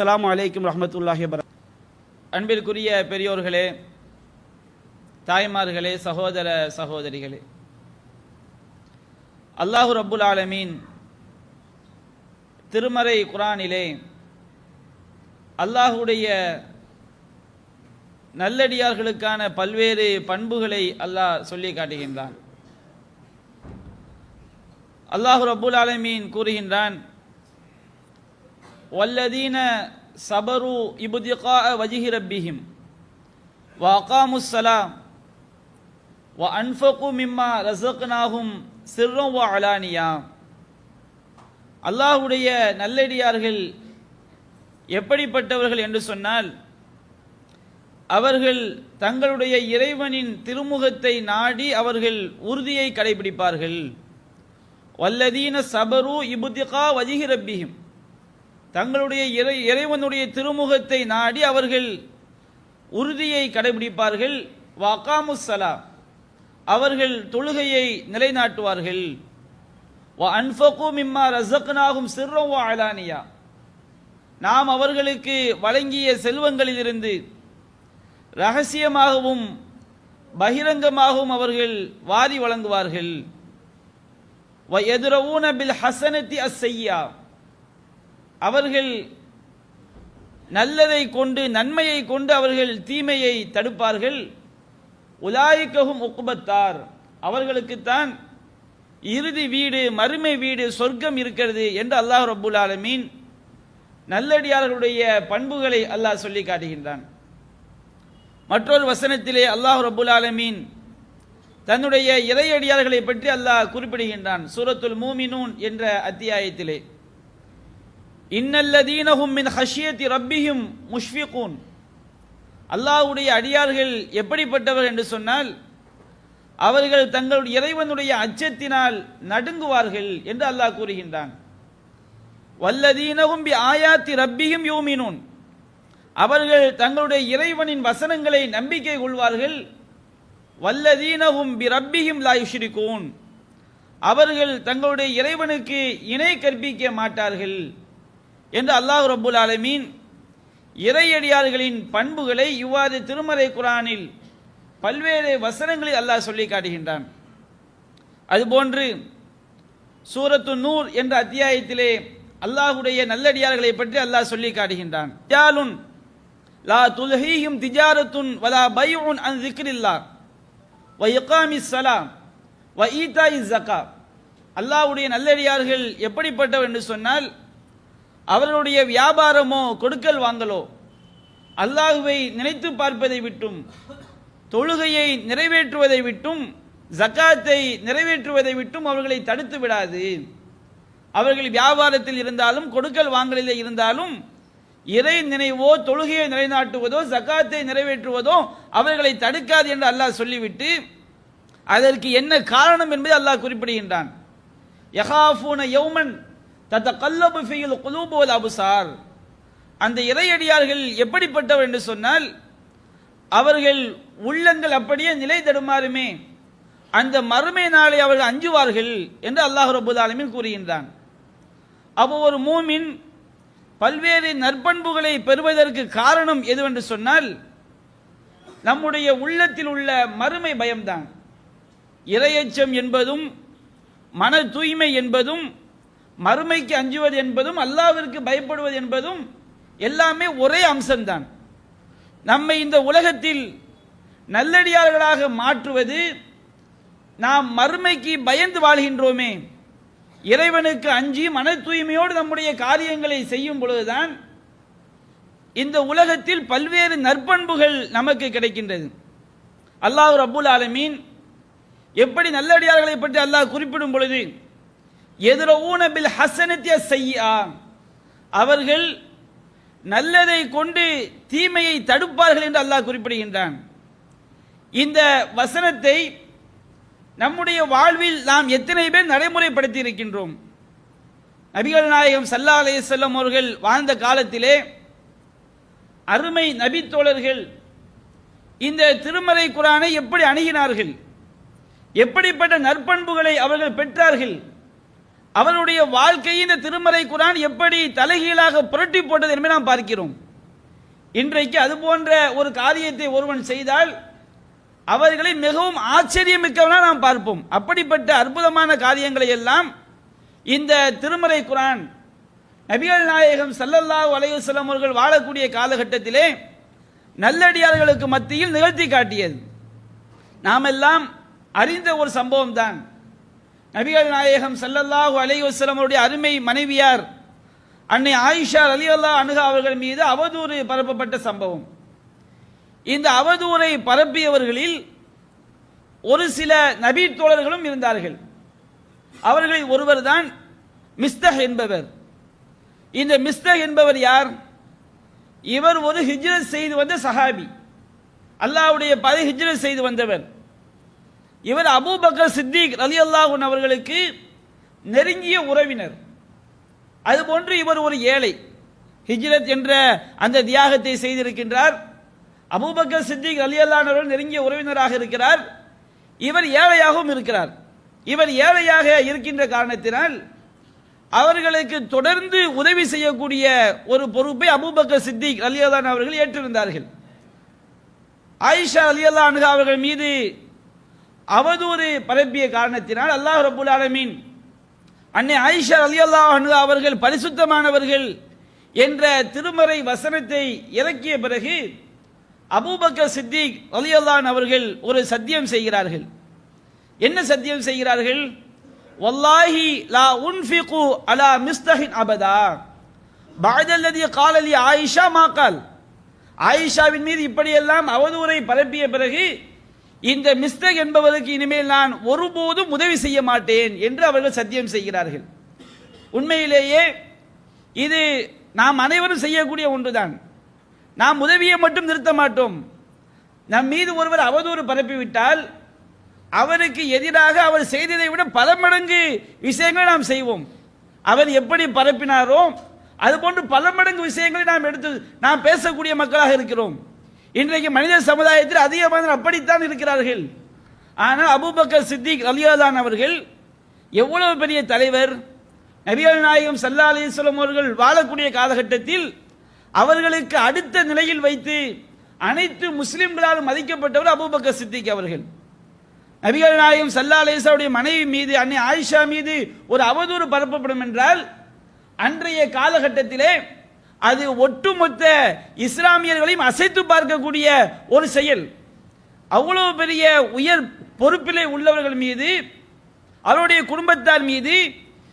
அஸ்லாம் அலைக்கும் ரஹமத்துல்லாஹி வர அன்பிற்குரிய பெரியோர்களே தாய்மார்களே சகோதர சகோதரிகளே. அல்லாஹு ரப்புல் ஆலமீன் திருமறை குரானிலே அல்லாஹுடைய நல்லடியார்களுக்கான பல்வேறு பண்புகளை அல்லாஹ் சொல்லி காட்டுகின்றான். அல்லாஹு ரப்புல் ஆலமீன் கூறுகின்றான் வல்லதீன சபரு இபுதிகா வஜிஹி ரப்பிஹிம் வ அகாமுஸ்ஸலாம் வ அன்ஃபகு மிம்மா ரசக்னாஹும் சிர்ரம் அலானியா அல்லாஹுடைய நல்லடியார்கள் எப்படிப்பட்டவர்கள் என்று சொன்னால் அவர்கள் தங்களுடைய இறைவனின் திருமுகத்தை நாடி அவர்கள் உறுதியை கடைபிடிப்பார்கள். வல்லதீன சபரு இபுதிகா வஜிகிரப்பியும் தங்களுடைய இறை இறைவனுடைய திருமுகத்தை நாடி அவர்கள் உறுதியை கடைபிடிப்பார்கள். வகாமுசலா அவர்கள் தொழுகையை நிலைநாட்டுவார்கள். வ அன்ஃபகு மிம்மா ரசக்னாகும் சிர்ரம் அலானியா. நாம் அவர்களுக்கு வழங்கிய செல்வங்களிலிருந்து ரகசியமாகவும் பகிரங்கமாகவும் அவர்கள் வாரி வழங்குவார்கள். வ பில் ஹசனத்தி அஸ்ஸையா அவர்கள் நல்லதை கொண்டு நன்மையை கொண்டு அவர்கள் தீமையை தடுப்பார்கள். உலாய்க்கவும் உக்குபத்தார் அவர்களுக்குத்தான் இறுதி வீடு மறுமை வீடு சொர்க்கம் இருக்கிறது என்று அல்லாஹ் ரபுல் ஆலமீன் நல்லடியார்களுடைய பண்புகளை அல்லாஹ் சொல்லி காட்டுகின்றான். மற்றொரு வசனத்திலே அல்லாஹ் ரபுல் ஆலமீன் தன்னுடைய இறையடியார்களை பற்றி அல்லாஹ் குறிப்பிடுகின்றான். சூரத்துல் மூமினூன் என்ற அத்தியாயத்திலே. இன்னல்லதீனஹும் மின் ஹஷியத்தி ரப்பியும் முஷ்ஃபிகூன். அல்லாஹ்வுடைய அடியார்கள் எப்படிப்பட்டவர் என்று சொன்னால் அவர்கள் தங்களுடைய இறைவனுடைய அச்சத்தினால் நடுங்குவார்கள் என்று அல்லாஹ் கூறுகின்றான். வல்லதீனகும் பி ஆயாத்தி ரப்பியும் யூமினூன். அவர்கள் தங்களுடைய இறைவனின் வசனங்களை நம்பிக்கை கொள்வார்கள். வல்லதீனகும் பி ரப்பியும் லாயுஷிரிகூன் அவர்கள் தங்களுடைய இறைவனுக்கு இணை கற்பிக்க மாட்டார்கள். என்று அல்லாஹ் ரபுல் ஆலமீன் இறையடியார்களின் பண்புகளை இவ்வாறு திருமறை குரானில் பல்வேறு வசனங்களில் அல்லாஹ் சொல்லி காட்டுகின்றான். அதுபோன்று சூரத்து நூர் என்ற அத்தியாயத்திலே அல்லாஹுடைய நல்லடியார்களை பற்றி அல்லாஹ் சொல்லி காட்டுகின்றான். லா துல்ஹீஹும் திஜாரத்துன் வலா பைஉன் அன் ذிக்ரில்லா வ இக்காமி சலாம் வ இஸ் ஜக்கா. அல்லாஹ்வுடைய நல்லடியார்கள் எப்படிப்பட்டவர் என்று சொன்னால் அவர்களுடைய வியாபாரமோ கொடுக்கல் வாங்கலோ அல்லாஹுவை நினைத்து பார்ப்பதை விட்டும் தொழுகையை நிறைவேற்றுவதை விட்டும் ஜக்காத்தை நிறைவேற்றுவதை விட்டும் அவர்களை தடுத்து விடாது. அவர்கள் வியாபாரத்தில் இருந்தாலும் கொடுக்கல் வாங்கலில் இருந்தாலும் இறை நினைவோ தொழுகையை நிலைநாட்டுவதோ ஜக்காத்தை நிறைவேற்றுவதோ அவர்களை தடுக்காது என்று அல்லாஹ் சொல்லிவிட்டு அதற்கு என்ன காரணம் என்பதை அல்லாஹ் குறிப்பிடுகின்றான். யகாஃபூன யௌமன் தத்த கல்லபு ஃபீல் குலூபுவல் அபுசார். அந்த இறையடியார்கள் எப்படிப்பட்டவர் என்று சொன்னால் அவர்கள் உள்ளங்கள் அப்படியே நிலை தடுமாறுமே அந்த மறுமை நாளை அவர்கள் அஞ்சுவார்கள் என்று அல்லாஹ் ரபுல் கூறுகின்றான். அப்போ ஒரு மூமின் பல்வேறு நற்பண்புகளை பெறுவதற்கு காரணம் எதுவென்று சொன்னால் நம்முடைய உள்ளத்தில் உள்ள மறுமை பயம்தான். இரையச்சம் என்பதும் மன தூய்மை என்பதும் மறுமைக்கு அஞ்சுவது என்பதும் அல்லாவிற்கு பயப்படுவது என்பதும் எல்லாமே ஒரே அம்சம்தான். நம்மை இந்த உலகத்தில் நல்லடியார்களாக மாற்றுவது நாம் மறுமைக்கு பயந்து வாழ்கின்றோமே. இறைவனுக்கு அஞ்சி மன தூய்மையோடு நம்முடைய காரியங்களை செய்யும் பொழுதுதான் இந்த உலகத்தில் பல்வேறு நற்பண்புகள் நமக்கு கிடைக்கின்றது. அல்லாஹ் அபுல் ஆலமீன் எப்படி நல்லடியார்களை பற்றி அல்லாஹ் குறிப்பிடும் பொழுது எதிரவுன பில் ஹசனத்திய செய்யா அவர்கள் நல்லதை கொண்டு தீமையை தடுப்பார்கள் என்று அல்லாஹ் குறிப்பிடுகின்றான். இந்த வசனத்தை நம்முடைய வாழ்வில் நாம் எத்தனை பேர் நடைமுறைப்படுத்தி இருக்கின்றோம் நபிகள் நாயகம் சல்லா அலையம் அவர்கள் வாழ்ந்த காலத்திலே அருமை நபித்தோழர்கள் இந்த திருமலை குரானை எப்படி அணுகினார்கள்? எப்படிப்பட்ட நற்பண்புகளை அவர்கள் பெற்றார்கள்? அவருடைய வாழ்க்கையை இந்த திருமறை குரான் எப்படி தலைகீழாக புரட்டி போட்டது என்பதை நாம் பார்க்கிறோம். இன்றைக்கு அது போன்ற ஒரு காரியத்தை ஒருவன் செய்தால் அவர்களை மிகவும் ஆச்சரியமிக்கவனா நாம் பார்ப்போம். அப்படிப்பட்ட அற்புதமான காரியங்களை எல்லாம் இந்த திருமறை குரான் நபிகள் நாயகம் சல்லல்லா அலைஹி அவர்கள் வாழக்கூடிய காலகட்டத்திலே நல்லடியார்களுக்கு மத்தியில் நிகழ்த்தி காட்டியது. நாம் எல்லாம் அறிந்த ஒரு சம்பவம் தான் நபிகள் நாயகம் சல்லல்லாஹு அலைஹி அவருடைய அருமை மனைவியார் அன்னை ஆயிஷா அலி அல்லா அணுகா அவர்கள் மீது அவதூறு பரப்பப்பட்ட சம்பவம். இந்த அவதூறை பரப்பியவர்களில் ஒரு சில நபி தோழர்களும் இருந்தார்கள். அவர்களில் ஒருவர் தான் மிஸ்தஹ் என்பவர். இந்த மிஸ்தஹ் என்பவர் யார்? இவர் ஒரு ஹிஜ்ரத் செய்து வந்த சஹாபி. அல்லாஹ்வுடைய பல ஹிஜ்ரத் செய்து வந்தவர். இவர் அபூபக்கர் சித்திக் அலி அல்லாஹூன் அவர்களுக்கு நெருங்கிய உறவினர். அதுபோன்று இவர் ஒரு ஏழை. ஹிஜ்ரத் என்ற அந்த தியாகத்தை செய்திருக்கின்றார். அபூபக்கர் சித்திக் அலி அவர்கள் நெருங்கிய உறவினராக இருக்கிறார். இவர் ஏழையாகவும் இருக்கிறார். இவர் ஏழையாக இருக்கின்ற காரணத்தினால் அவர்களுக்கு தொடர்ந்து உதவி செய்யக்கூடிய ஒரு பொறுப்பை அபூபக்கர் சித்திக் அலி அவர்கள் ஏற்றிருந்தார்கள். ஆயிஷா அலி அல்லா அவர்கள் மீது அவதூறு பரப்பிய காரணத்தினால் அல்லாஹ் ரபுல் ஆலமீன் அன்னை ஆயிஷா அலி அல்லாஹ் அவர்கள் பரிசுத்தமானவர்கள் என்ற திருமறை வசனத்தை இறக்கிய பிறகு அபூபக்கர் சித்திக் அலி அவர்கள் ஒரு சத்தியம் செய்கிறார்கள். என்ன சத்தியம் செய்கிறார்கள்? வல்லாஹி லா உன்ஃபிகு அலா மிஸ்தஹின் அபதா. பாதல்லதி காலலி ஆயிஷா மாக்கால் ஆயிஷாவின் மீது இப்படியெல்லாம் அவதூறை பரப்பிய பிறகு இந்த மிஸ்தக் என்பவருக்கு இனிமேல் நான் ஒருபோதும் உதவி செய்ய மாட்டேன் என்று அவர்கள் சத்தியம் செய்கிறார்கள். உண்மையிலேயே இது நாம் அனைவரும் செய்யக்கூடிய ஒன்றுதான். நாம் உதவியை மட்டும் நிறுத்த மாட்டோம். நம் மீது ஒருவர் அவதூறு பரப்பிவிட்டால் அவருக்கு எதிராக அவர் செய்ததை விட பல மடங்கு விஷயங்களை நாம் செய்வோம். அவர் எப்படி பரப்பினாரோ அதுபோன்று பல மடங்கு விஷயங்களை நாம் எடுத்து நாம் பேசக்கூடிய மக்களாக இருக்கிறோம். இன்றைக்கு மனித சமுதாயத்தில் அதிகமாக அப்படித்தான் இருக்கிறார்கள். ஆனால் அபுபக்கர் சித்திக் அலியாதான் அவர்கள் எவ்வளவு பெரிய தலைவர்? நபிகள் நாயகம் சல்லா அலிஸ்வலம் அவர்கள் வாழக்கூடிய காலகட்டத்தில் அவர்களுக்கு அடுத்த நிலையில் வைத்து அனைத்து முஸ்லிம்களாலும் மதிக்கப்பட்டவர் அபுபக்கர் சித்திக் அவர்கள். நபிகள் நாயகம் சல்லா அலிசாவுடைய மனைவி மீது அன்னை ஆயிஷா மீது ஒரு அவதூறு பரப்பப்படும் என்றால் அன்றைய காலகட்டத்திலே அது ஒட்டுமொத்த இஸ்லாமியர்களையும் அசைத்து பார்க்கக்கூடிய ஒரு செயல். அவ்வளவு பெரிய உயர் பொறுப்பிலே உள்ளவர்கள் மீது அவருடைய குடும்பத்தார் மீது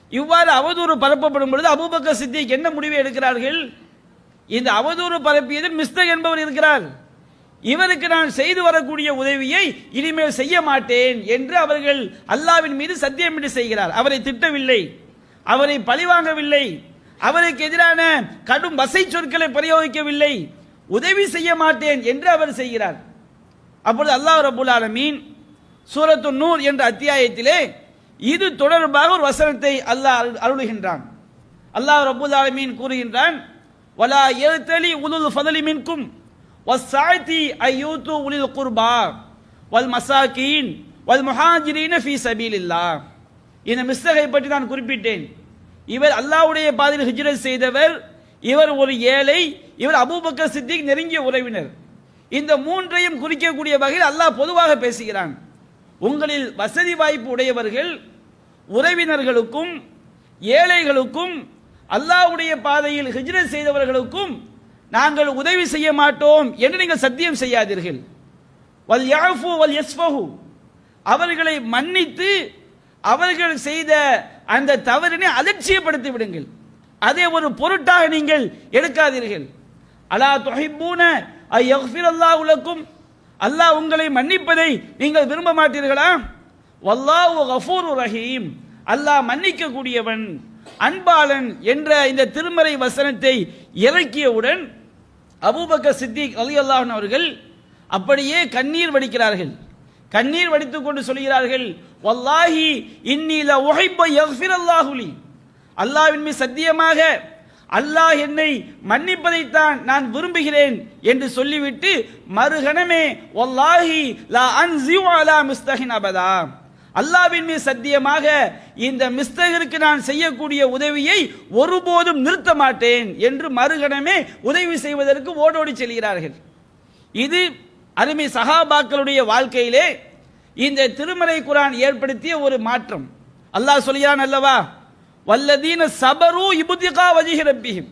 இவ்வாறு அவதூறு பரப்பப்படும் பொழுது அபூபக்க சித்திக் என்ன முடிவை எடுக்கிறார்கள்? இந்த அவதூறு பரப்பியதில் மிஸ்தக் என்பவர் இருக்கிறார். இவருக்கு நான் செய்து வரக்கூடிய உதவியை இனிமேல் செய்ய மாட்டேன் என்று அவர்கள் அல்லாவின் மீது சத்தியமிட்டு செய்கிறார். அவரை திட்டவில்லை. அவரை பழிவாங்கவில்லை. அவருக்கு எதிரான கடும் வசை சொற்களை பிரயோகிக்கவில்லை. உதவி செய்ய மாட்டேன் என்று அவர் செய்கிறார். அப்பொழுது அல்லாஹ் ரபுல் ஆலமீன் சூரத்து நூர் என்ற அத்தியாயத்திலே இது தொடர்பாக ஒரு வசனத்தை அல்லாஹ் அருள்- அருளுகின்றான். அல்லாஹ் ரபுல் ஆலமீன் கூறுகின்றான் வலா எழுத்தலி உலுல் ஃபதலி மின்கும் வஸ்ஸாத்தி ஐயூத்து உலில் குர்பா வல் மசாக்கீன் வல் முஹாஜிரீன ஃபீ இல்லா இந்த மிஸ்தகை பற்றி நான் குறிப்பிட்டேன். இவர் அல்லாவுடைய பாதையில் ஹிஜ்ரத் செய்தவர். இவர் ஒரு ஏழை இவர் அபூபக்கர் சித்திக் நெருங்கிய உறவினர். இந்த மூன்றையும் குறிக்கக்கூடிய வகையில் அல்லாஹ் பொதுவாக பேசுகிறான். உங்களில் வசதி வாய்ப்பு உடையவர்கள் உறவினர்களுக்கும் ஏழைகளுக்கும் அல்லாஹ்வுடைய பாதையில் ஹிஜ்ரத் செய்தவர்களுக்கும் நாங்கள் உதவி செய்ய மாட்டோம் என்று நீங்கள் சத்தியம் செய்யாதீர்கள். வல் யாஃபு வல் யஸ்ஃபஹு. அவர்களை மன்னித்து அவர்கள் செய்த அந்த தவறினை அலட்சியப்படுத்தி விடுங்கள். அதை ஒரு பொருட்டாக நீங்கள் எடுக்காதீர்கள். அலா துஹிப்பூன ஐ உலக்கும் அல்லாஹ் உங்களை மன்னிப்பதை நீங்கள் விரும்ப மாட்டீர்களா? வல்லாஹு கஃபூர் ரஹீம். அல்லாஹ் மன்னிக்கக்கூடியவன் அன்பாளன் என்ற இந்த திருமறை வசனத்தை இறக்கியவுடன் அபூபக்க சித்திக் அலி அவர்கள் அப்படியே கண்ணீர் வடிக்கிறார்கள். கண்ணீர் வடித்துக் கொண்டு சொல்கிறார்கள் வல்லாஹி இன்னில உகைப்ப யக்ஃபிரல்லாஹு அல்லாஹுலி அல்லாஹ்வின் மீது சத்தியமாக அல்லாஹ் என்னை மன்னிப்பதைத்தான் நான் விரும்புகிறேன் என்று சொல்லிவிட்டு மறுகணமே வல்லாஹி லா அன்சிவ அலா மிஸ்தஹின் அபதா. அல்லாவின் மீது சத்தியமாக இந்த மிஸ்தகருக்கு நான் செய்யக்கூடிய உதவியை ஒருபோதும் நிறுத்த மாட்டேன் என்று மறுகணமே உதவி செய்வதற்கு ஓடோடி செல்கிறார்கள். இது அருமை சஹாபாக்களுடைய வாழ்க்கையிலே இந்த திருமலை குரான் ஏற்படுத்திய ஒரு மாற்றம். அல்லாஹ் சொல்லியான் அல்லவா? வல்லதீன சபரு இபுதிகா வஜிஹி ரப்பிஹிம்.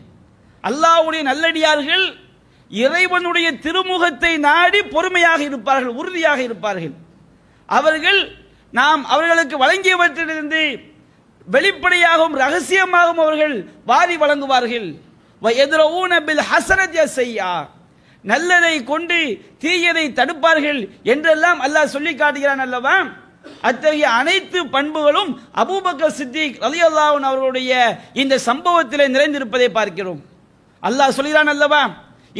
அல்லாஹ்வுடைய நல்லடியார்கள் இறைவனுடைய திருமுகத்தை நாடி பொறுமையாக இருப்பார்கள் உறுதியாக இருப்பார்கள். அவர்கள் நாம் அவர்களுக்கு வழங்கியவற்றிலிருந்து வெளிப்படையாகவும் ரகசியமாகவும் அவர்கள் வாரி வழங்குவார்கள். எதிர பில் ஹசரத் செய்யா நல்லதை கொண்டு தீயதை தடுப்பார்கள் என்றெல்லாம் அல்லாஹ் சொல்லி காட்டுகிறான் அல்லவா? அத்தகைய அனைத்து பண்புகளும் அபூபக்கர் சித்திக் ரலியல்லாஹு அவர்களுடைய இந்த சம்பவத்தில் நிறைந்திருப்பதை பார்க்கிறோம். அல்லாஹ் சொல்கிறான் அல்லவா?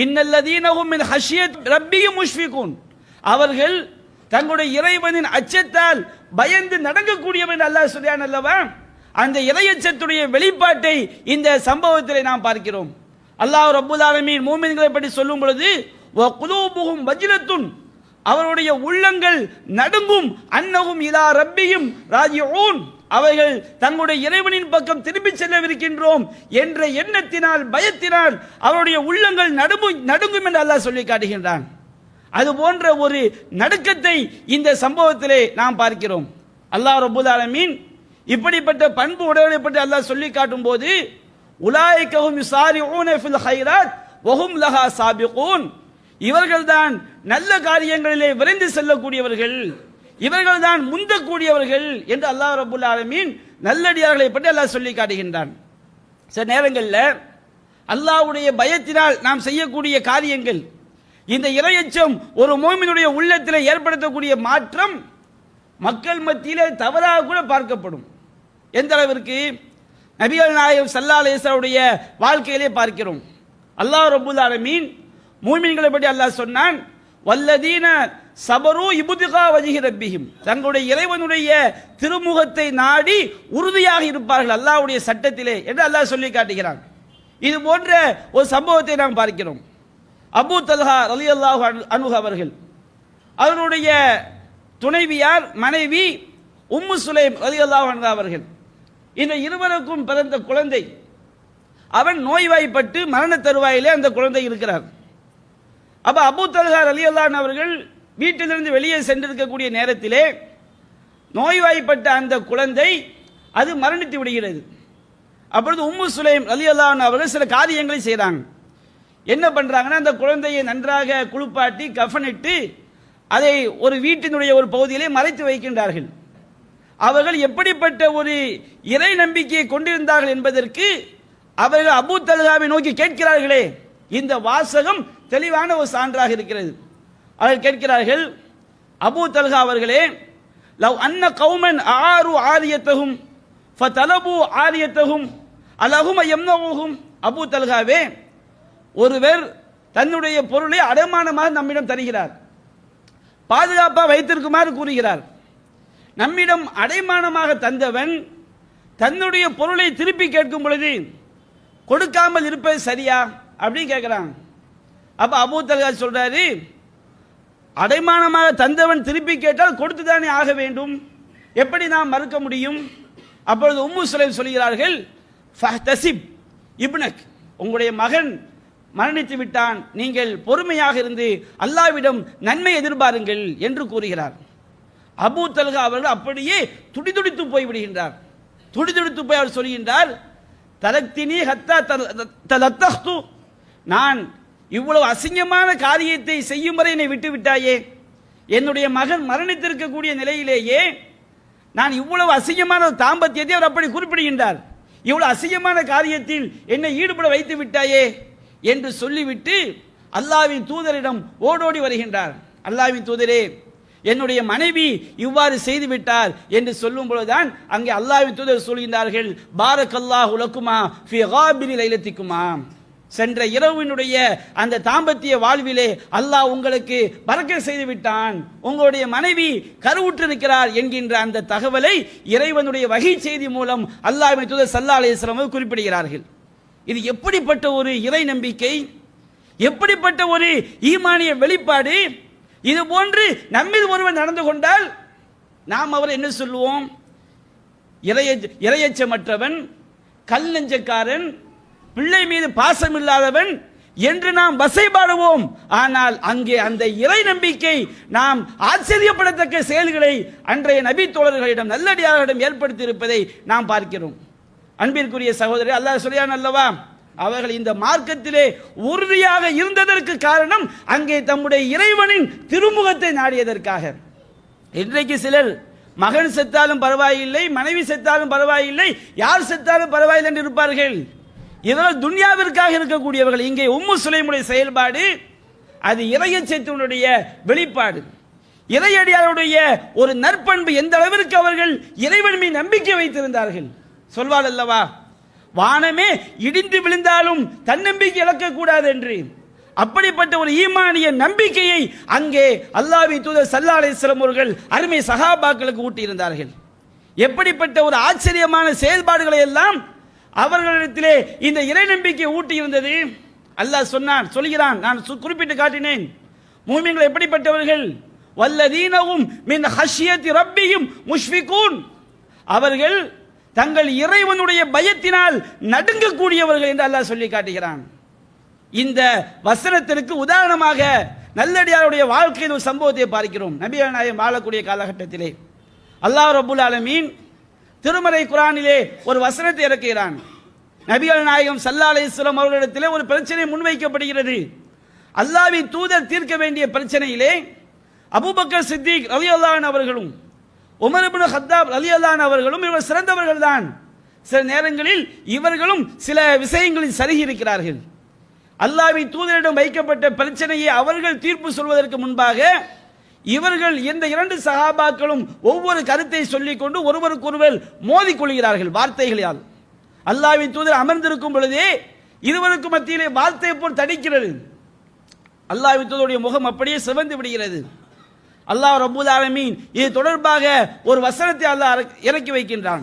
இன்னல்லதீனகும் மின் ஹஷியத் ரப்பியும் முஷ்ஃபிகூன். அவர்கள் தங்களுடைய இறைவனின் அச்சத்தால் பயந்து நடங்கக்கூடியவன் என்று அல்லாஹ் சொல்கிறான் அல்லவா? அந்த இறையச்சத்துடைய வெளிப்பாட்டை இந்த சம்பவத்தில் நாம் பார்க்கிறோம். அல்லாஹ் ரப்புல் ஆலமீன் மூமின்களை பற்றி சொல்லும் பொழுது வ குலூபுஹும் வஜ்ரத்துன் அவருடைய உள்ளங்கள் நடுங்கும் அன்னகும் இலா ரப்பியும் ராஜிஊன். அவைகள் தங்களுடைய இறைவனின் பக்கம் திரும்பி செல்லவிருக்கின்றோம் என்ற எண்ணத்தினால் பயத்தினால் அவருடைய உள்ளங்கள் நடுமு நடுங்கும் என்று அல்லாஹ் சொல்லி காட்டுகின்றான். அது போன்ற ஒரு நடுக்கத்தை இந்த சம்பவத்திலே நாம் பார்க்கிறோம். அல்லாஹ் ரபுல் ஆலமீன் இப்படிப்பட்ட பண்பு உடையவனை பற்றி அல்லாஹ் சொல்லி காட்டும் போது உலாய்க்கவும் சாரி ஊனஃபில் ஹைராத் வஹும் லஹா சாபிகூன். இவர்கள்தான் நல்ல காரியங்களிலே விரைந்து செல்லக்கூடியவர்கள். இவர்கள்தான் முந்தக்கூடியவர்கள் என்று அல்லாஹ் ரபுல் ஆலமீன் நல்லடியார்களை பற்றி அல்லாஹ் சொல்லி காட்டுகின்றான். சில நேரங்களில் அல்லாஹ்வுடைய பயத்தினால் நாம் செய்யக்கூடிய காரியங்கள் இந்த இரையச்சம் ஒரு மோமினுடைய உள்ளத்தில் ஏற்படுத்தக்கூடிய மாற்றம் மக்கள் மத்தியிலே தவறாக கூட பார்க்கப்படும். எந்த அளவிற்கு? நபிகள் நாயகம் சல்லா அலிஸ்லாவுடைய வாழ்க்கையிலே பார்க்கிறோம். அல்லாஹ் ரபுல் ஆலமீன் மூமின்களை பற்றி அல்லாஹ் சொன்னான் வல்லதீன சபரு இபுதிகா வஜிஹி ரப்பிஹிம். தங்களுடைய இறைவனுடைய திருமுகத்தை நாடி உறுதியாக இருப்பார்கள் அல்லாஹ்வுடைய சட்டத்திலே என்று அல்லாஹ் சொல்லி காட்டுகிறான். இது போன்ற ஒரு சம்பவத்தை நாம் பார்க்கிறோம். அபு தல்ஹா அலி அல்லாஹ் அனுக அவர்கள் அவருடைய துணைவியார் மனைவி உம்மு சுலைம் அலி அல்லாஹ் அனுகா அவர்கள் இந்த இருவருக்கும் பிறந்த குழந்தை. அவன் நோய்வாய்ப்பட்டு மரண தருவாயிலே அந்த குழந்தை இருக்கிறார். அப்ப அபு தல்ஹா அலி அல்லான் அவர்கள் வீட்டிலிருந்து வெளியே சென்றிருக்கக்கூடிய நேரத்திலே நோய்வாய்ப்பட்ட அந்த குழந்தை அது மரணித்து விடுகிறது. அப்பொழுது உம்மு சுலைம் அலி அல்லான் அவர்கள் சில காரியங்களை செய்கிறாங்க என்ன பண்றாங்கன்னா அந்த குழந்தையை நன்றாக குளிப்பாட்டி கஃனிட்டு அதை ஒரு வீட்டினுடைய ஒரு பகுதியிலே மறைத்து வைக்கின்றார்கள். அவர்கள் எப்படிப்பட்ட ஒரு இறை நம்பிக்கையை கொண்டிருந்தார்கள் என்பதற்கு அவர்கள் அபு தல்ஹாவை நோக்கி கேட்கிறார்களே. இந்த வாசகம் தெளிவான ஒரு சான்றாக இருக்கிறது. அவர்கள் கேட்கிறார்கள் அபூ தல்ஹா அவர்களே லவ் அன்ன கௌமன் ஆறு ஆரியத்தகும் ஃபதலபு ஆரியத்தகும் அலகும் எம்னவும் அபூ தல்ஹாவே ஒருவர் தன்னுடைய பொருளை அடமானமாக நம்மிடம் தருகிறார். பாதுகாப்பாக வைத்திருக்குமாறு கூறுகிறார். நம்மிடம் அடைமானமாக தந்தவன் தன்னுடைய பொருளை திருப்பி கேட்கும் பொழுது கொடுக்காமல் இருப்பது சரியா? அப்படின்னு கேட்கிறான். அப்ப அபூ தல்கா சொல்றாரு அடைமானமாக தந்தவன் திருப்பி கேட்டால் கொடுத்துதானே ஆக வேண்டும். எப்படி நாம் மறுக்க முடியும்? அப்பொழுது உம்மு சுலைம் சொல்கிறார்கள் ஃபஹ்தசிப் இப்னக் உங்களுடைய மகன் மரணித்து விட்டான். நீங்கள் பொறுமையாக இருந்து அல்லாவிடம் நன்மை எதிர்பாருங்கள் என்று கூறுகிறார். அபூ தல்கா அவர்கள் அப்படியே துடிதுடித்து போய் விடுகின்றார் துடிதுடித்து போய் அவர் சொல்கின்றார் தலக்தினி ஹத்தா தலத்தஹ்து நான் இவ்வளவு அசிங்கமான காரியத்தை செய்யும் வரை என்னை விட்டு விட்டாயே என்னுடைய மகன் மரணித்திருக்கக்கூடிய நிலையிலேயே நான் இவ்வளவு அசிங்கமான தாம்பத்தியத்தை அவர் அப்படி குறிப்பிடுகின்றார். இவ்வளவு அசிங்கமான காரியத்தில் என்னை ஈடுபட வைத்து விட்டாயே என்று சொல்லிவிட்டு அல்லாவின் தூதரிடம் ஓடோடி வருகின்றார். அல்லாவின் தூதரே என்னுடைய மனைவி இவ்வாறு செய்து விட்டார் என்று சொல்லும் பொழுதுதான் அங்கே அல்லாவின் தூதர் சொல்கின்றார்கள் பாரக் உலக்குமா லைலத்திக்குமா? சென்ற இரவினுடைய அந்த தாம்பத்திய வாழ்விலே அல்லாஹ் உங்களுக்கு பறக்க செய்து விட்டான் உங்களுடைய மனைவி கருவுற்றிருக்கிறார் என்கின்ற அந்த தகவலை இறைவனுடைய வகை செய்தி மூலம் அல்லாஹ் தூதர் சல்லா அலிஸ்லாம் குறிப்பிடுகிறார்கள். இது எப்படிப்பட்ட ஒரு இறை நம்பிக்கை? எப்படிப்பட்ட ஒரு ஈமானிய வெளிப்பாடு? இது போன்று நம்மில் ஒருவன் நடந்து கொண்டால் நாம் அவரை என்ன சொல்லுவோம்? இரையச்ச- இரையச்சமற்றவன் கல் நெஞ்சக்காரன் பிள்ளை மீது பாசம் இல்லாதவன் என்று நாம் வசைபாடுவோம். ஆனால் அங்கே அந்த இறை நம்பிக்கை நாம் ஆச்சரியப்படத்தக்க செயல்களை அன்றைய நபி தோழர்களிடம் நல்லடியார்களிடம் ஏற்படுத்தி இருப்பதை நாம் பார்க்கிறோம். அன்பிற்குரிய சகோதரி அல்லாஹ் சொல்லியான் அல்லவா? அவர்கள் இந்த மார்க்கத்திலே உறுதியாக இருந்ததற்கு காரணம் அங்கே தம்முடைய இறைவனின் திருமுகத்தை நாடியதற்காக. இன்றைக்கு சிலர் மகன் செத்தாலும் பரவாயில்லை மனைவி செத்தாலும் பரவாயில்லை யார் செத்தாலும் பரவாயில்லை என்று இருப்பார்கள். இதனால் துன்யாவிற்காக இருக்கக்கூடியவர்கள் இங்கே உம்மு சுலைமுடைய செயல்பாடு அது இறையச்சத்தினுடைய வெளிப்பாடு. இறையடியாருடைய ஒரு நற்பண்பு எந்த அளவிற்கு அவர்கள் இறைவன் மீது நம்பிக்கை வைத்திருந்தார்கள்? சொல்வாள் அல்லவா? வானமே இடிந்து விழுந்தாலும் தன்னம்பிக்கை இழக்கக்கூடாது என்று. அப்படிப்பட்ட ஒரு ஈமானிய நம்பிக்கையை அங்கே அல்லாவி தூதர் சல்லா அலிஸ்லாம் அவர்கள் அருமை சகாபாக்களுக்கு ஊட்டியிருந்தார்கள். எப்படிப்பட்ட ஒரு ஆச்சரியமான செயல்பாடுகளை எல்லாம் அவர்களிடத்திலே இந்த இறை நம்பிக்கை ஊட்டியிருந்தது. அல்லாஹ் சொன்னான் சொல்கிறான் நான் சு- குறிப்பிட்டு காட்டினேன். மூமின்கள் எப்படிப்பட்டவர்கள்? வல்லதீனவும் மின் ஹஷ்யத்தி ரப்பியும் முஷ்ஃபிகூன். அவர்கள் தங்கள் இறைவனுடைய பயத்தினால் நடுங்கக்கூடியவர்கள் என்று அல்லாஹ் சொல்லி காட்டுகிறான். இந்த வசனத்திற்கு உதாரணமாக நல்லடியாருடைய வாழ்க்கையில் ஒரு சம்பவத்தை பார்க்கிறோம். நபிகள் நாயகம் வாழக்கூடிய காலகட்டத்திலே. அல்லாஹ் ரபுல் ஆலமீன் திருமறை குரானிலே ஒரு வசனத்தை இறக்குகிறான். நபிகள் நாயகம் சல்லா அலிஸ்லாம் அவர்களிடத்திலே ஒரு பிரச்சனை முன்வைக்கப்படுகிறது. அல்லாஹ்வின் தூதர் தீர்க்க வேண்டிய பிரச்சனையிலே அபூபக்கர் சித்திக் ரவி அவர்களும் உமர் ஹத்தாப் அலி அல்லான் அவர்களும் இவர் சிறந்தவர்கள் தான். சில நேரங்களில் இவர்களும் சில விஷயங்களில் சருகி இருக்கிறார்கள். அல்லாவி தூதரிடம் வைக்கப்பட்ட பிரச்சனையை அவர்கள் தீர்ப்பு சொல்வதற்கு முன்பாக இவர்கள் இந்த இரண்டு சகாபாக்களும் ஒவ்வொரு கருத்தை சொல்லிக்கொண்டு ஒருவருக்கொருவர் மோதிக்கொள்கிறார்கள் வார்த்தைகளால். அல்லாஹ்வின் தூதர் அமர்ந்திருக்கும் பொழுதே இருவருக்கும் மத்தியிலே வார்த்தை போல் தடிக்கிறது. அல்லாஹ்வின் தூதருடைய முகம் அப்படியே சிவந்து விடுகிறது. அல்லாஹ் ரபுல் ஆலமீன் இது தொடர்பாக ஒரு வசனத்தை அல்லாஹ் இறக்கி- இறக்கி வைக்கின்றான்.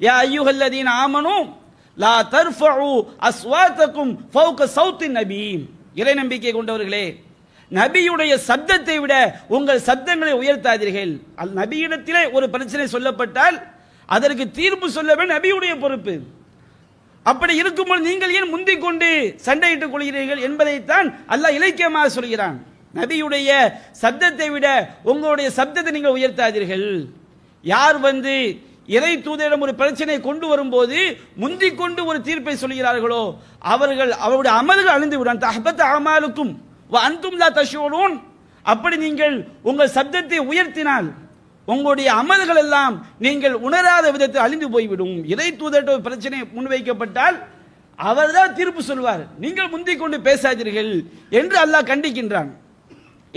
யா ஐயுஹல்லதீன ஆமனும் லா தர்ஃபு அஸ்வாத்தக்கும் ஃபௌக சௌத்தின் நபி இறை நம்பிக்கை கொண்டவர்களே நபியுடைய சப்தத்தை விட உங்கள் சப்தங்களை உயர்த்தாதீர்கள். அல் நபியிடத்திலே ஒரு பிரச்சனை சொல்லப்பட்டால் அதற்கு தீர்ப்பு சொல்லவே நபியுடைய பொறுப்பு. அப்படி இருக்கும்போது நீங்கள் ஏன் முந்திக் கொண்டு சண்டையிட்டுக் கொள்கிறீர்கள் என்பதைத்தான் அல்லாஹ் இலக்கியமாக சொல்கிறான். நபியுடைய சப்தத்தை விட உங்களுடைய சப்தத்தை நீங்கள் உயர்த்தாதீர்கள். யார் வந்து இறை தூதரிடம் ஒரு பிரச்சனையை கொண்டு வரும்போது முந்திக் கொண்டு ஒரு தீர்ப்பை சொல்கிறார்களோ அவர்கள் அவருடைய அமல்கள் அழிந்து விடும் தஹபத் அமாலுக்கும் அன்தும் லா அப்படி நீங்கள் உங்கள் சப்தத்தை உயர்த்தினால் உங்களுடைய அமல்கள் எல்லாம் நீங்கள் உணராத விதத்தில் அழிந்து போய்விடும். இறை தூதர்கிட்ட ஒரு பிரச்சனை முன்வைக்கப்பட்டால் அவர்தான் தீர்ப்பு சொல்வார். நீங்கள் முந்திக் கொண்டு பேசாதீர்கள் என்று அல்லாஹ் கண்டிக்கின்றான்.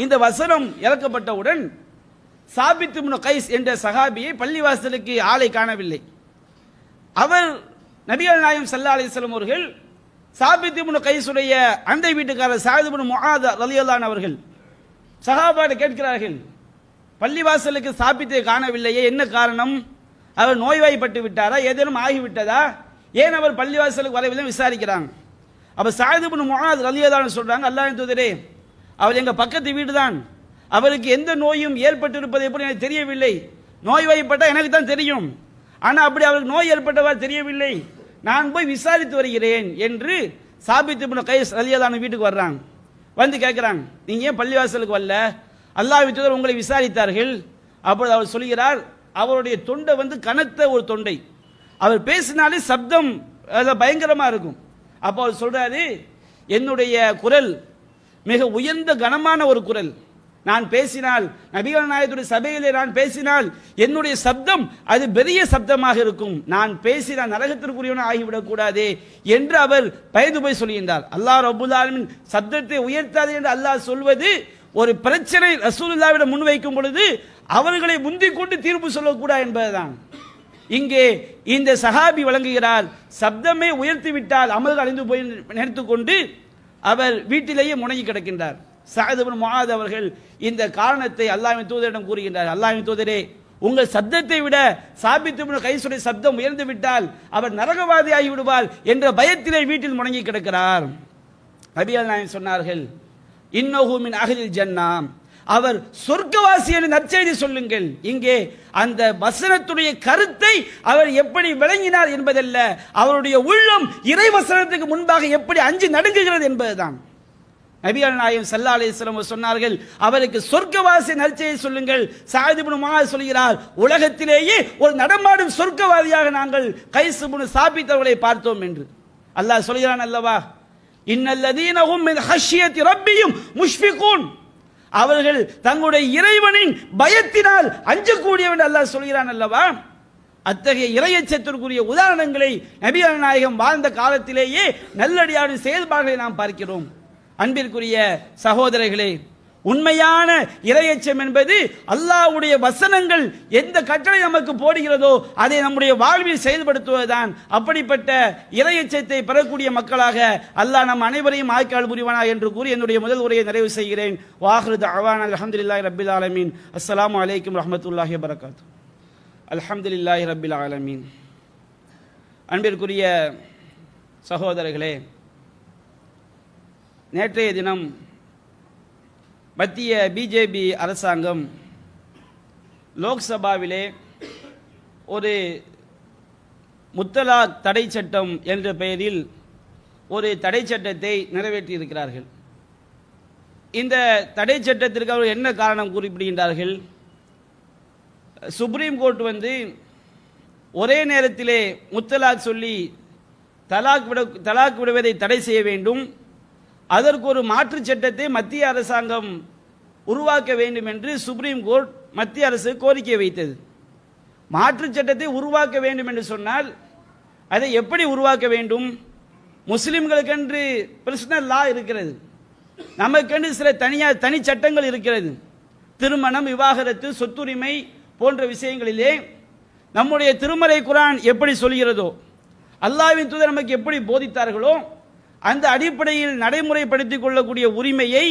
இந்த வசனம் இறக்கப்பட்டவுடன் சாபித் இப்னு கைஸ் என்ற சஹாபியை பள்ளிவாசலுக்கு ஆளை காணவில்லை. அவர் நபிகள் நாயம் சல்லா அலிஸ்லாம் அவர்கள் சாபித் இப்னு கைஸுடைய அண்டை வீட்டுக்காரர் சாயித் இப்னு முஆத் ரலியல்லான் அவர்கள் சகாபாடு கேட்கிறார்கள் பள்ளிவாசலுக்கு சாபித்தை காணவில்லையே என்ன காரணம்? அவர் நோய்வாய்ப்பட்டு விட்டாரா? ஏதேனும் ஆகிவிட்டதா? ஏன் அவர் பள்ளிவாசலுக்கு வரவில்லை விசாரிக்கிறாங்க. அப்ப சாயித் இப்னு முஆத் சொல்கிறாங்க சொல்றாங்க அல்லாஹ்வின் தூதரே அவர் எங்கள் பக்கத்து வீடு தான் அவருக்கு எந்த நோயும் ஏற்பட்டிருப்பது எப்படி எனக்கு தெரியவில்லை. நோய் வாய்ப்பட்டால் எனக்கு தான் தெரியும். ஆனால் அப்படி அவருக்கு நோய் ஏற்பட்டவர் தெரியவில்லை. நான் போய் விசாரித்து வருகிறேன் என்று சாபித்து இப்னு கைஸ் ரலியல்லான் வீட்டுக்கு வர்றாங்க வந்து கேட்குறாங்க நீங்கள் ஏன் பள்ளிவாசலுக்கு வரல? அல்லாஹ் தூதர் உங்களை விசாரித்தார்கள். அப்பொழுது அவர் சொல்கிறார் அவருடைய தொண்டை வந்து கனத்த ஒரு தொண்டை. அவர் பேசினாலே சப்தம் பயங்கரமாக இருக்கும். அப்போ அவர் சொல்கிறாரு என்னுடைய குரல் மிக உயர்ந்த கனமான ஒரு குரல். நான் பேசினால் நபிகள் நாயகத்துடைய சபையிலே நான் பேசினால் என்னுடைய சப்தம் அது பெரிய சப்தமாக இருக்கும். நான் பேசினால் நரகத்திற்குரியவன் ஆகிவிடக்கூடாதே என்று அவர் பயந்து போய் சொல்கின்றார். அல்லாஹ் ரபுல் சப்தத்தை உயர்த்தாது என்று அல்லாஹ் சொல்வது ஒரு பிரச்சனை ரசூலுல்லாவிடம் முன்வைக்கும் பொழுது அவர்களை முந்திக் கொண்டு தீர்ப்பு சொல்லக்கூடாது என்பதுதான். இங்கே இந்த சஹாபி வழங்குகிறார் சப்தமே உயர்த்தி விட்டால் அமல்கள் அழிந்து போய் நினைத்துக் கொண்டு அவர் வீட்டிலேயே முடங்கி கிடக்கின்றார். சாயதபன் முகாத் அவர்கள் இந்த காரணத்தை அல்லாஹ்வின் தூதரிடம் கூறுகின்றார். அல்லாஹ்வின் தூதரே உங்கள் சப்தத்தை விட சாபித்து கைசுடைய சப்தம் உயர்ந்து விட்டால் அவர் நரகவாதி ஆகிவிடுவார் என்ற பயத்திலே வீட்டில் முடங்கி கிடக்கிறார். நபிகள் நாயகம் சொன்னார்கள் இன்னொகுமின் அகலில் ஜன்னாம் அவர் சொர்க்கவாசி என்று நற்செய்தி சொல்லுங்கள். இங்கே அந்த வசனத்துடைய கருத்தை அவர் எப்படி விளங்கினார் என்பதல்ல. அவருடைய உள்ளம் இறை வசனத்துக்கு முன்பாக எப்படி அஞ்சு நடுங்குகிறது என்பதுதான். நபிகள் நாயம் சல்லா அலிஸ்லம் சொன்னார்கள் அவருக்கு சொர்க்கவாசி நற்செய்தி சொல்லுங்கள். சாதிபுன் சொல்கிறார் உலகத்திலேயே ஒரு நடமாடும் சொர்க்கவாதியாக நாங்கள் கைசுபுன் சாபித்தவர்களை பார்த்தோம் என்று. அல்லாஹ் சொல்கிறான் அல்லவா இன்னல்லதீனஹும் ஹஷியத்தி ரப்பியும் முஷ்பிகூன் அவர்கள் தங்களுடைய இறைவனின் பயத்தினால் அஞ்சக்கூடியவன் அல்லாஹ் சொல்கிறான் அல்லவா? அத்தகைய இறையச்சத்திற்குரிய உதாரணங்களை நபிகள் நாயகம் வாழ்ந்த காலத்திலேயே நல்லடியான செயல்பாடுகளை நாம் பார்க்கிறோம். அன்பிற்குரிய சகோதரர்களே உண்மையான இரையச்சம் என்பது அல்லாவுடைய வசனங்கள் எந்த கட்டளை நமக்கு போடுகிறதோ அதை நம்முடைய வாழ்வில் செயல்படுத்துவதுதான். அப்படிப்பட்ட இரையச்சத்தை பெறக்கூடிய மக்களாக அல்லாஹ் நம் அனைவரையும் ஆய்க்கால் புரிவானா என்று கூறி என்னுடைய முதல் உரையை நிறைவு செய்கிறேன். வாஹ்ருத் அவான் அலமதுல்லாஹி ரபில் ஆலமீன். அஸ்ஸலாமு அலைக்கும் ரஹமத்துல்லாஹி வரகாத்து அல்ஹம்துலில்லாஹி ரபில் ஆலமீன். அன்பிற்குரிய சகோதரர்களே நேற்றைய தினம் மத்திய பிஜேபி அரசாங்கம் லோக்சபாவிலே ஒரு முத்தலாக் தடை சட்டம் என்ற பெயரில் ஒரு தடை சட்டத்தை நிறைவேற்றியிருக்கிறார்கள். இந்த தடை சட்டத்திற்கு அவர் என்ன காரணம் குறிப்பிடுகின்றார்கள்? சுப்ரீம் கோர்ட் வந்து ஒரே நேரத்திலே முத்தலாக் சொல்லி தலாக் விட தலாக் விடுவதை தடை செய்ய வேண்டும். அதற்கு ஒரு மாற்று சட்டத்தை மத்திய அரசாங்கம் உருவாக்க வேண்டும் என்று சுப்ரீம் கோர்ட் மத்திய அரசு கோரிக்கை வைத்தது. மாற்று சட்டத்தை உருவாக்க வேண்டும் என்று சொன்னால் அதை எப்படி உருவாக்க வேண்டும்? முஸ்லிம்களுக்கென்று பர்சனல் லா இருக்கிறது. நமக்கென்று சில தனியார் தனி சட்டங்கள் இருக்கிறது. திருமணம் விவாகரத்து சொத்துரிமை போன்ற விஷயங்களிலே நம்முடைய திருமறை குரான் எப்படி சொல்கிறதோ அல்லாவின் தூதர் நமக்கு எப்படி போதித்தார்களோ அந்த அடிப்படையில் நடைமுறைப்படுத்திக் கொள்ளக்கூடிய உரிமையை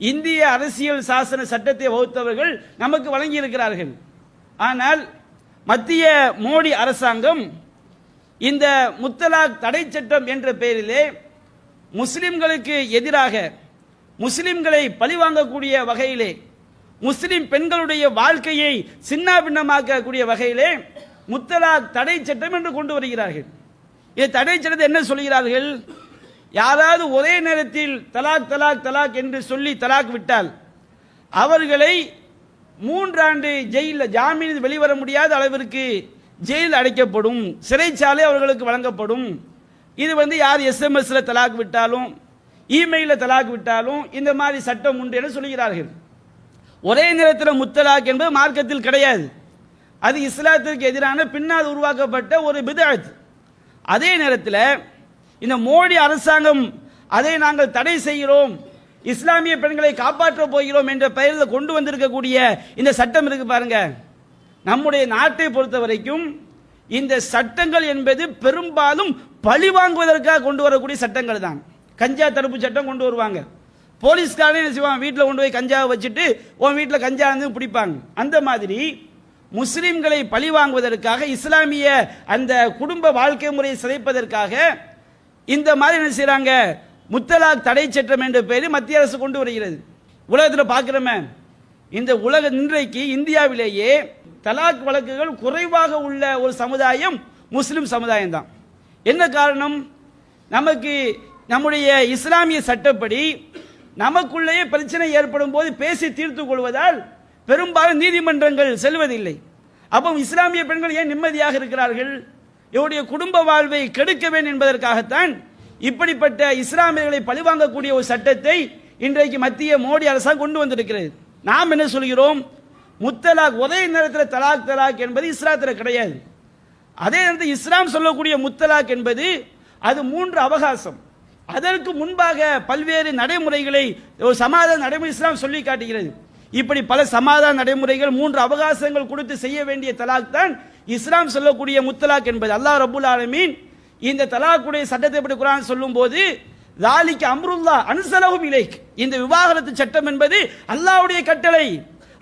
இந்திய அரசியல் சாசன சட்டத்தை வகுத்தவர்கள் நமக்கு வழங்கியிருக்கிறார்கள். ஆனால் மத்திய மோடி அரசாங்கம் இந்த முத்தலாக் தடை சட்டம் என்ற பெயரிலே முஸ்லிம்களுக்கு எதிராக முஸ்லிம்களை பழிவாங்கக்கூடிய வகையிலே முஸ்லிம் பெண்களுடைய வாழ்க்கையை சின்னாபின்னமாக்கக்கூடிய வகையிலே முத்தலாக் தடை சட்டம் என்று கொண்டு வருகிறார்கள். இது தடை சட்டத்தை என்ன சொல்கிறார்கள்? யாராவது ஒரே நேரத்தில் தலாக் தலாக் தலாக் என்று சொல்லி தலாக் விட்டால் அவர்களை மூன்றாண்டு ஜெயிலில் ஜாமீனில் வெளிவர முடியாத அளவிற்கு ஜெயில் அடைக்கப்படும் சிறைச்சாலை அவர்களுக்கு வழங்கப்படும். இது வந்து யார் எஸ்எம்எஸ்ல தலாக் விட்டாலும் இமெயிலில் தலாக் விட்டாலும் இந்த மாதிரி சட்டம் உண்டு என சொல்கிறார்கள் ஒரே நேரத்தில் முத்தலாக் என்பது மார்க்கத்தில் கிடையாது. அது இஸ்லாத்திற்கு எதிரான பின்னால் உருவாக்கப்பட்ட ஒரு பிதாத் அதே நேரத்தில் இந்த மோடி அரசாங்கம் அதை நாங்கள் தடை செய்கிறோம். இஸ்லாமிய பெண்களை காப்பாற்ற போகிறோம் என்ற பெயரில் கொண்டு வந்திருக்கக்கூடிய இந்த சட்டம் இருக்கு பாருங்க. நம்முடைய நாட்டை பொறுத்த வரைக்கும் இந்த சட்டங்கள் என்பது பெரும்பாலும் பழி வாங்குவதற்காக கொண்டு வரக்கூடிய சட்டங்கள் தான். கஞ்சா தடுப்பு சட்டம் கொண்டு வருவாங்க. போலீஸ்காரன் என்ன செய்வான்? வீட்டில் கொண்டு போய் கஞ்சாவை வச்சுட்டு உன் வீட்டில் கஞ்சா இருந்து பிடிப்பாங்க. அந்த மாதிரி முஸ்லிம்களை பழி வாங்குவதற்காக இஸ்லாமிய அந்த குடும்ப வாழ்க்கை முறையை சிதைப்பதற்காக இந்த மாதிரி என்ன செய்கிறாங்க முத்தலாக் தடை சட்டம் என்ற பெயரில் மத்திய அரசு கொண்டு வருகிறது. உலகத்தில் பார்க்குறோமே இந்த உலக இன்றைக்கு இந்தியாவிலேயே தலாக் வழக்குகள் குறைவாக உள்ள ஒரு சமுதாயம் முஸ்லிம் சமுதாயம் தான் என்ன காரணம்? நமக்கு நம்முடைய இஸ்லாமிய சட்டப்படி நமக்குள்ளேயே பிரச்சனை ஏற்படும் போது பேசி தீர்த்து கொள்வதால் பெரும்பாலும் நீதிமன்றங்கள் செல்வதில்லை. அப்போ இஸ்லாமிய பெண்கள் ஏன் நிம்மதியாக இருக்கிறார்கள்? இவருடைய குடும்ப வாழ்வை கெடுக்க வேண்டும் என்பதற்காகத்தான் இப்படிப்பட்ட இஸ்லாமியர்களை பழிவாங்கக்கூடிய ஒரு சட்டத்தை இன்றைக்கு மத்திய மோடி அரசாங்கம் கொண்டு வந்திருக்கிறது. நாம் என்ன சொல்கிறோம்? முத்தலாக் ஒரே நேரத்தில் தலாக் தலாக் என்பது இஸ்லாத்தில் கிடையாது. அதே நேரத்தில் இஸ்லாம் சொல்லக்கூடிய முத்தலாக் என்பது அது மூன்று அவகாசம். அதற்கு முன்பாக பல்வேறு நடைமுறைகளை ஒரு சமாதான நடைமுறை இஸ்லாம் சொல்லி காட்டுகிறது. இப்படி பல சமாதான நடைமுறைகள் மூன்று அவகாசங்கள் கொடுத்து செய்ய வேண்டிய தலாக் தான் இஸ்லாம் சொல்லக்கூடிய முத்தலாக் என்பது அல்லாஹ் ரபுல் ஆலமீன் இந்த தலாக்குடைய சட்டத்தை பற்றி குரான் சொல்லும் போது லாலிக்கு அம்ருல்லா அனுசலகும் இலைக் இந்த விவாகரத்து சட்டம் என்பது அல்லாஹ்வுடைய கட்டளை.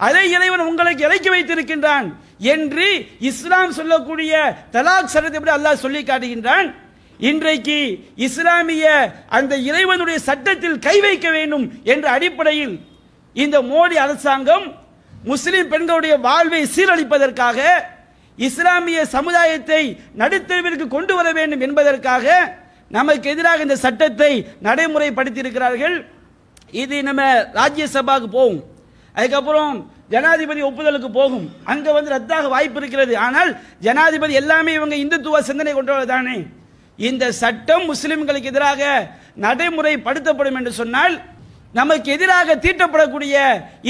அதை இறைவன் உங்களுக்கு இறக்கி வைத்திருக்கின்றான் என்று இஸ்லாம் சொல்லக்கூடிய தலாக் சட்டத்தை பற்றி அல்லாஹ் சொல்லி காட்டுகின்றான்? இன்றைக்கு இஸ்லாமிய அந்த இறைவனுடைய சட்டத்தில் கை வைக்க வேண்டும் என்ற அடிப்படையில் இந்த மோடி அரசாங்கம் முஸ்லிம் பெண்களுடைய வாழ்வை சீரழிப்பதற்காக இஸ்லாமிய சமுதாயத்தை நடுத்தருவிற்கு கொண்டு வர வேண்டும் என்பதற்காக நமக்கு எதிராக இந்த சட்டத்தை நடைமுறைப்படுத்தியிருக்கிறார்கள். இது நம்ம ராஜ்யசபாவுக்கு போகும். அதுக்கப்புறம் ஜனாதிபதி ஒப்புதலுக்கு போகும். அங்க வந்து ரத்தாக வாய்ப்பு இருக்கிறது. ஆனால் ஜனாதிபதி எல்லாமே இவங்க இந்துத்துவ சிந்தனை கொண்டவர் தானே. இந்த சட்டம் முஸ்லிம்களுக்கு எதிராக நடைமுறைப்படுத்தப்படும் என்று சொன்னால் நமக்கு எதிராக தீட்டப்படக்கூடிய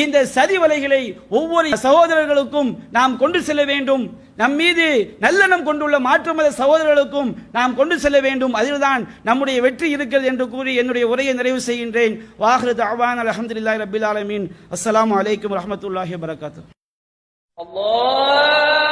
இந்த சதி வலைகளை ஒவ்வொரு சகோதரர்களுக்கும் நாம் கொண்டு செல்ல வேண்டும். நம் மீது நல்லெண்ணம் கொண்டுள்ள மாற்று மத சகோதரர்களுக்கும் நாம் கொண்டு செல்ல வேண்டும். அதில்தான் நம்முடைய வெற்றி இருக்கிறது என்று கூறி என்னுடைய உரையை நிறைவு செய்கின்றேன். வாஹரத் அவான் அலமதுல்லாஹி ரபில் ஆலமீன். அஸ்லாம் வலைக்கம் வரமத்துல்லாஹி வரகாத்து அல்லாஹ்!